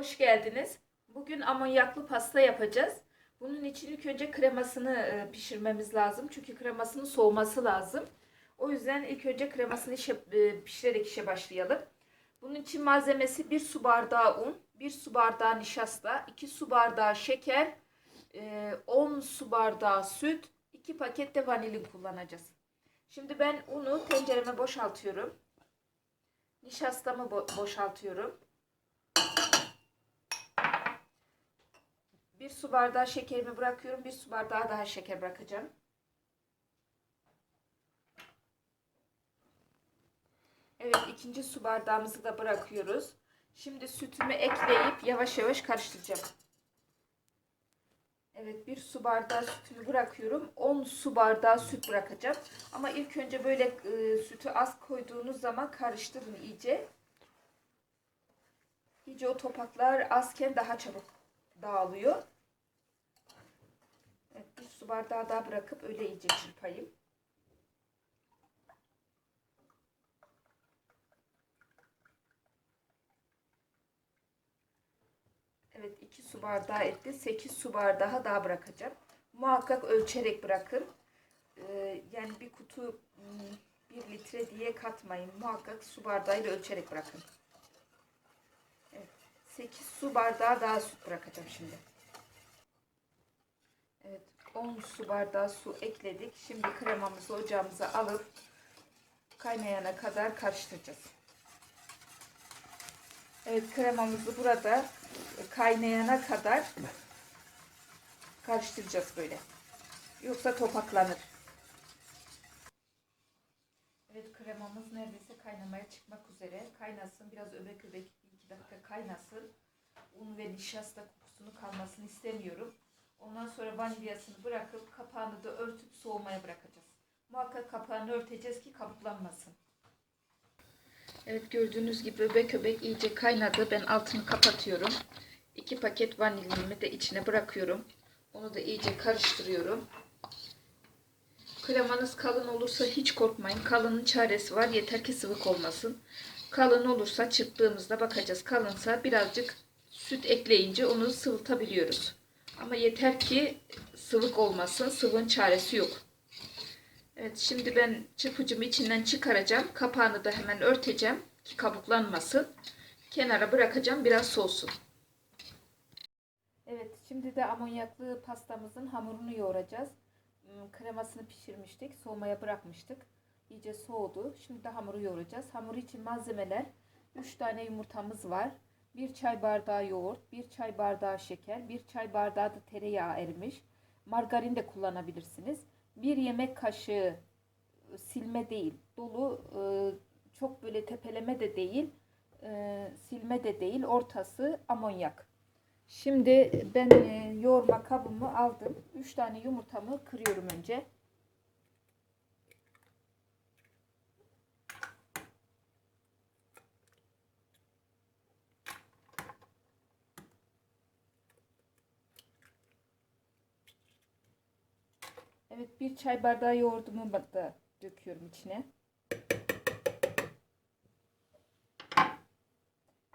Hoş geldiniz. Bugün amonyaklı pasta yapacağız. Bunun için ilk önce kremasını e, pişirmemiz lazım. Çünkü kremasının soğuması lazım. O yüzden ilk önce kremasını işe, e, pişirerek işe başlayalım. Bunun için malzemesi 1 su bardağı un, 1 su bardağı nişasta, 2 su bardağı şeker, e, 10 su bardağı süt, 2 paket de vanilin kullanacağız. Şimdi ben unu tencereme boşaltıyorum. Nişastamı bo- boşaltıyorum. Bir su bardağı şekerimi bırakıyorum. Bir su bardağı daha şeker bırakacağım. Evet ikinci su bardağımızı da bırakıyoruz. Şimdi sütümü ekleyip yavaş yavaş karıştıracağım. Evet bir su bardağı sütümü bırakıyorum. 10 su bardağı süt bırakacağım. Ama ilk önce böyle e, sütü az koyduğunuz zaman karıştırın iyice. İyice o topaklar azken daha çabuk dağılıyor. Su bardağı daha bırakıp öyle iyice çırpayım. Evet 2 su bardağı etti. 8 su bardağı daha bırakacağım. Muhakkak ölçerek bırakın. Ee, yani bir kutu 1 litre diye katmayın. Muhakkak su bardağıyla ölçerek bırakın. Evet. 8 su bardağı daha süt bırakacağım şimdi. Evet 10 su bardağı su ekledik. Şimdi kremamızı ocağımıza alıp kaynayana kadar karıştıracağız. Evet kremamızı burada kaynayana kadar karıştıracağız böyle. Yoksa topaklanır. Evet kremamız neredeyse kaynamaya çıkmak üzere. Kaynasın biraz öbek öbek bir iki dakika kaynasın. Un ve nişasta kokusunu kalmasını istemiyorum. Ondan sonra vanilyasını bırakıp kapağını da örtüp soğumaya bırakacağız. Muhakkak kapağını örteceğiz ki kabuklanmasın. Evet gördüğünüz gibi öbek öbek iyice kaynadı. Ben altını kapatıyorum. 2 paket vanilyamı da içine bırakıyorum. Onu da iyice karıştırıyorum. Kremanız kalın olursa hiç korkmayın. Kalının çaresi var. Yeter ki sıvık olmasın. Kalın olursa çırptığımızda bakacağız. Kalınsa birazcık süt ekleyince onu sıvıtabiliyoruz. Ama yeter ki sıvık olmasın. Sıvın çaresi yok. Evet şimdi ben çırpıcımı içinden çıkaracağım. Kapağını da hemen örteceğim ki kabuklanmasın. Kenara bırakacağım biraz soğusun. Evet şimdi de amonyaklı pastamızın hamurunu yoğuracağız. Hmm, Kremasını pişirmiştik. Soğumaya bırakmıştık. İyice soğudu. Şimdi de hamuru yoğuracağız. Hamur için malzemeler 3 tane yumurtamız var. 1 çay bardağı yoğurt, 1 çay bardağı şeker, 1 çay bardağı da tereyağı erimiş. Margarin de kullanabilirsiniz. 1 yemek kaşığı e, silme değil, dolu çok böyle tepeleme de değil, silme de değil, ortası amonyak. Şimdi ben yoğurma kabımı aldım. 3 tane yumurtamı kırıyorum önce. Bir çay bardağı yoğurdumu da döküyorum içine.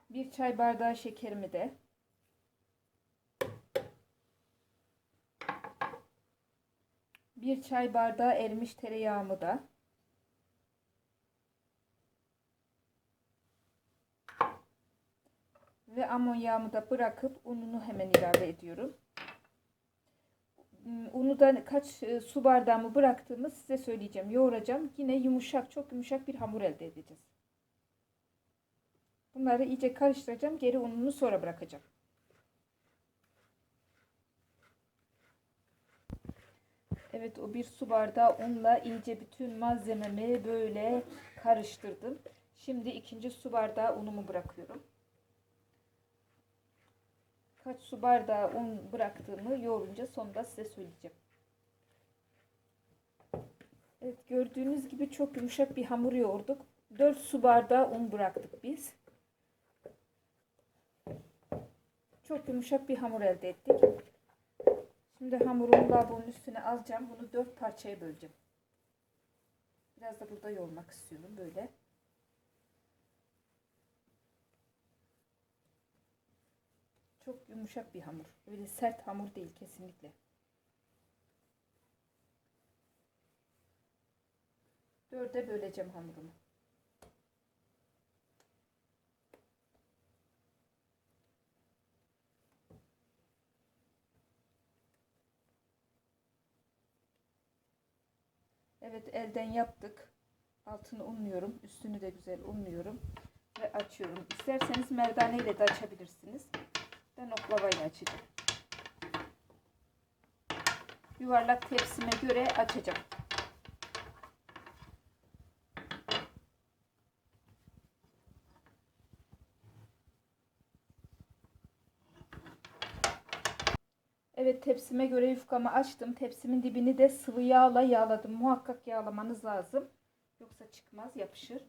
Bir çay bardağı şekerimi de. Bir çay bardağı erimiş tereyağımı da. Ve amonyağımı da bırakıp ununu hemen ilave ediyorum. Hmm, Unu da kaç e, su bardağımı bıraktığımı size söyleyeceğim. Yoğuracağım. Yine yumuşak, çok yumuşak bir hamur elde edeceğiz. Bunları iyice karıştıracağım. Geri ununu sonra bırakacağım. Evet o bir su bardağı unla iyice bütün malzememi böyle karıştırdım. Şimdi ikinci su bardağı unumu bırakıyorum. Kaç su bardağı un bıraktığımı yoğurunca sonunda size söyleyeceğim. Evet gördüğünüz gibi çok yumuşak bir hamur yoğurduk. 4 su bardağı un bıraktık biz. Çok yumuşak bir hamur elde ettik. Şimdi hamurumu lavabonun üstüne alacağım. Bunu 4 parçaya böleceğim. Biraz da burada yoğurmak istiyorum böyle. Çok yumuşak bir hamur. Öyle sert hamur değil kesinlikle. Dörde böleceğim hamurumu. Evet elden yaptık. Altını unluyorum. Üstünü de güzel unluyorum. Ve açıyorum. İsterseniz merdane ile de açabilirsiniz. Ben oklavayla açacağım. Yuvarlak tepsime göre açacağım. Evet tepsime göre yufkamı açtım. Tepsimin dibini de sıvı yağla yağladım. Muhakkak yağlamanız lazım. Yoksa çıkmaz yapışır.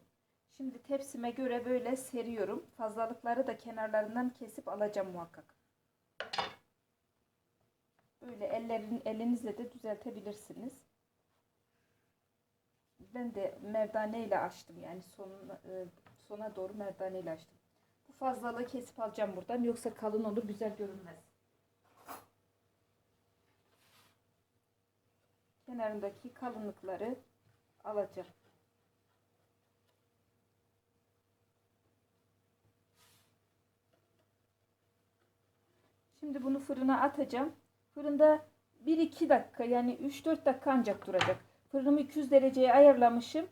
Şimdi tepsime göre böyle seriyorum. Fazlalıkları da kenarlarından kesip alacağım muhakkak. Böyle ellerin elinizle de düzeltebilirsiniz. Ben de merdane ile açtım. Yani sonuna, e, sona doğru merdane ile açtım. Bu fazlalığı kesip alacağım buradan. Yoksa kalın olur güzel görünmez. kenarındaki kalınlıkları alacağım. Şimdi bunu fırına atacağım. Fırında 1-2 dakika yani 3-4 dakika ancak duracak. Fırınımı 200 dereceye ayarlamışım.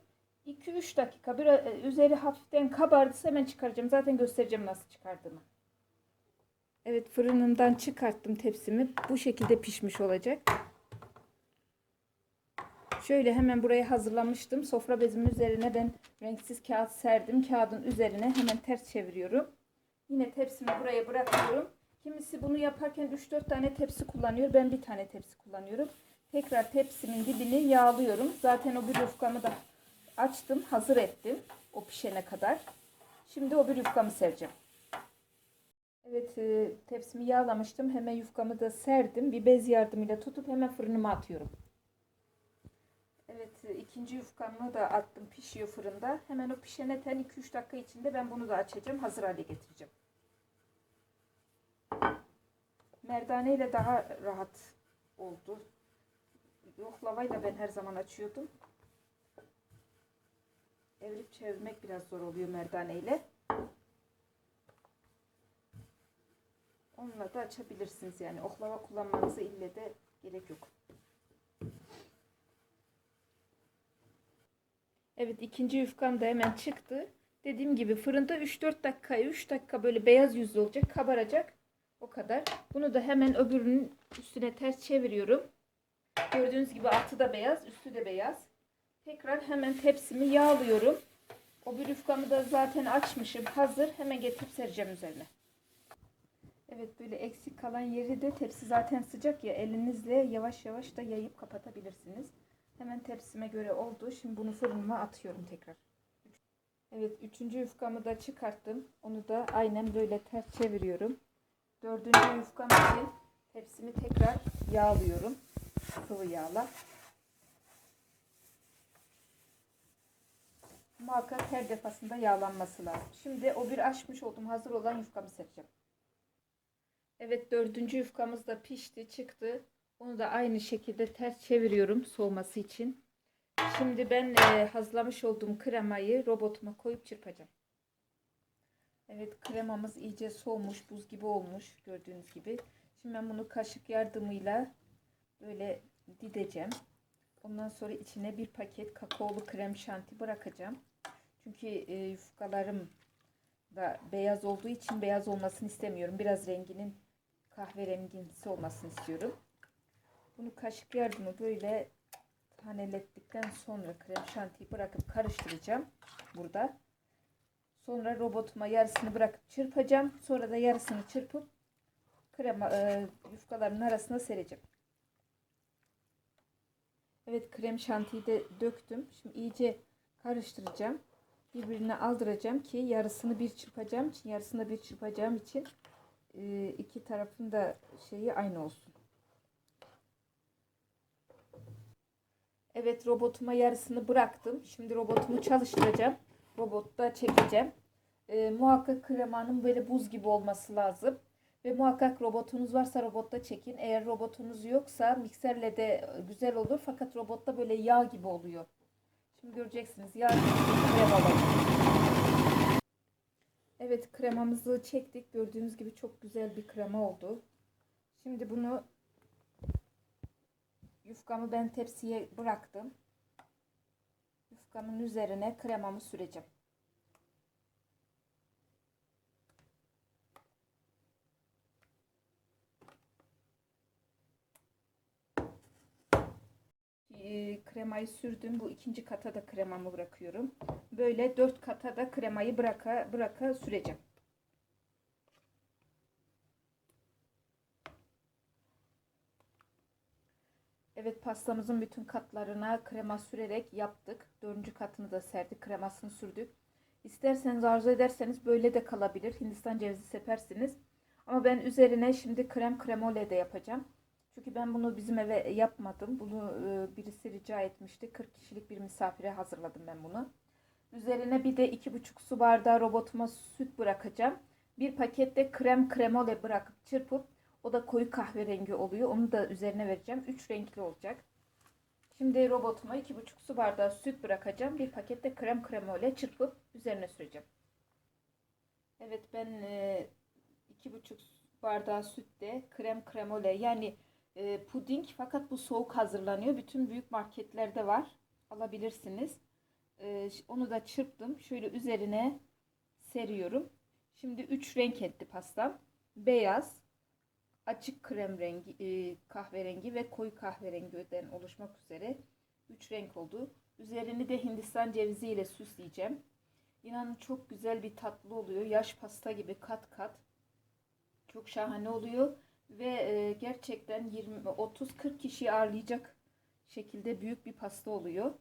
2-3 dakika bir e, üzeri hafiften kabardıysa hemen çıkaracağım. Zaten göstereceğim nasıl çıkardığımı. Evet fırınından çıkarttım tepsimi. Bu şekilde pişmiş olacak. Şöyle hemen buraya hazırlamıştım. Sofra bezimin üzerine ben renksiz kağıt serdim. Kağıdın üzerine hemen ters çeviriyorum. Yine tepsimi buraya bırakıyorum. Kimisi bunu yaparken 3-4 tane tepsi kullanıyor. Ben bir tane tepsi kullanıyorum. Tekrar tepsimin dibini yağlıyorum. Zaten o bir yufkamı da açtım. Hazır ettim. O pişene kadar. Şimdi o bir yufkamı sereceğim. Evet e, tepsimi yağlamıştım. Hemen yufkamı da serdim. Bir bez yardımıyla tutup hemen fırınıma atıyorum. Evet e, ikinci yufkamı da attım pişiyor fırında. Hemen o pişene ten 2-3 dakika içinde ben bunu da açacağım. Hazır hale getireceğim. Merdane ile daha rahat oldu. Yoklavayla ben her zaman açıyordum. Evirip çevirmek biraz zor oluyor merdane ile. Onunla da açabilirsiniz yani. Oklava kullanmanıza ille de gerek yok. Evet ikinci yufkam da hemen çıktı. Dediğim gibi fırında 3-4 dakika 3 dakika böyle beyaz yüzlü olacak kabaracak. O kadar. Bunu da hemen öbürünün üstüne ters çeviriyorum. Gördüğünüz gibi altı da beyaz üstü de beyaz. Tekrar hemen tepsimi yağlıyorum. O bir yufkamı da zaten açmışım hazır. Hemen getirip sereceğim üzerine. Evet böyle eksik kalan yeri de tepsi zaten sıcak ya elinizle yavaş yavaş da yayıp kapatabilirsiniz. Hemen tepsime göre oldu. Şimdi bunu fırınıma atıyorum tekrar. Evet üçüncü yufkamı da çıkarttım. Onu da aynen böyle ters çeviriyorum. Dördüncü yufkam için tepsimi tekrar yağlıyorum. Sıvı yağla. Muhakkak her defasında yağlanması lazım. Şimdi o bir açmış olduğum hazır olan yufkamı sereceğim. Evet dördüncü yufkamız da pişti çıktı. Onu da aynı şekilde ters çeviriyorum soğuması için. Şimdi ben e, hazırlamış olduğum kremayı robotuma koyup çırpacağım. Evet kremamız iyice soğumuş, buz gibi olmuş gördüğünüz gibi. Şimdi ben bunu kaşık yardımıyla böyle dideceğim. Ondan sonra içine bir paket kakaolu krem şanti bırakacağım. Çünkü e, yufkalarım da beyaz olduğu için beyaz olmasını istemiyorum. Biraz renginin kahverengimsi olmasını istiyorum. Bunu kaşık yardımı böyle tanelettikten sonra krem şantiyi bırakıp karıştıracağım burada. Sonra robotuma yarısını bırakıp çırpacağım. Sonra da yarısını çırpıp krema e, yufkaların arasına sereceğim. Evet krem şantiyi de döktüm. Şimdi iyice karıştıracağım. Birbirine aldıracağım ki yarısını bir çırpacağım için yarısını bir çırpacağım için e, iki tarafın da şeyi aynı olsun. Evet robotuma yarısını bıraktım. Şimdi robotumu çalıştıracağım. Robotta çekeceğim. E, muhakkak kremanın böyle buz gibi olması lazım. Ve muhakkak robotunuz varsa robotta çekin. Eğer robotunuz yoksa mikserle de güzel olur. Fakat robotta böyle yağ gibi oluyor. Şimdi göreceksiniz. Yağ gibi. Evet kremamızı çektik. Gördüğünüz gibi çok güzel bir krema oldu. Şimdi bunu yufkamı ben tepsiye bıraktım. Yufkamın üzerine kremamı süreceğim. Ee, kremayı sürdüm. Bu ikinci kata da kremamı bırakıyorum. Böyle dört kata da kremayı bıraka bıraka süreceğim. Evet pastamızın bütün katlarına krema sürerek yaptık. Dördüncü katını da serdik. Kremasını sürdük. İsterseniz arzu ederseniz böyle de kalabilir. Hindistan cevizi sepersiniz. Ama ben üzerine şimdi krem kremole de yapacağım. Çünkü ben bunu bizim eve yapmadım. Bunu e, birisi rica etmişti. 40 kişilik bir misafire hazırladım ben bunu. Üzerine bir de 2,5 su bardağı robotuma süt bırakacağım. Bir pakette krem kremole bırakıp çırpıp o da koyu kahverengi oluyor. Onu da üzerine vereceğim. 3 renkli olacak. Şimdi robotuma 2,5 su bardağı süt bırakacağım. Bir pakette krem kremole çırpıp üzerine süreceğim. Evet ben e, 2,5 bardağı sütte krem kremole yani e, puding fakat bu soğuk hazırlanıyor. Bütün büyük marketlerde var. Alabilirsiniz. E, onu da çırptım. Şöyle üzerine seriyorum. Şimdi 3 renk etti pastam. Beyaz, açık krem rengi, e, kahverengi ve koyu kahverengiden oluşmak üzere 3 renk oldu. Üzerini de Hindistan cevizi ile süsleyeceğim. İnanın çok güzel bir tatlı oluyor. Yaş pasta gibi kat kat. Çok şahane oluyor ve e, gerçekten 20 30 40 kişiyi ağırlayacak şekilde büyük bir pasta oluyor.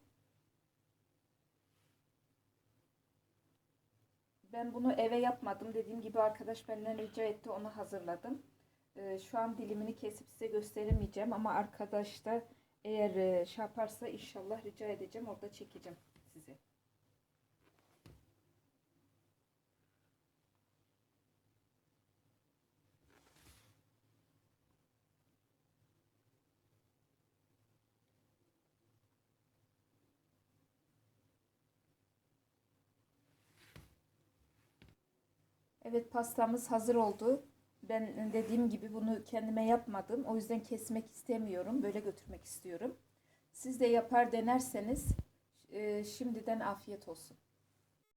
Ben bunu eve yapmadım. Dediğim gibi arkadaş benden rica etti. Onu hazırladım. E, şu an dilimini kesip size gösteremeyeceğim ama arkadaş da eğer e, şey yaparsa inşallah rica edeceğim. Orada çekeceğim size. Evet pastamız hazır oldu. Ben dediğim gibi bunu kendime yapmadım. O yüzden kesmek istemiyorum. Böyle götürmek istiyorum. Siz de yapar denerseniz e, şimdiden afiyet olsun.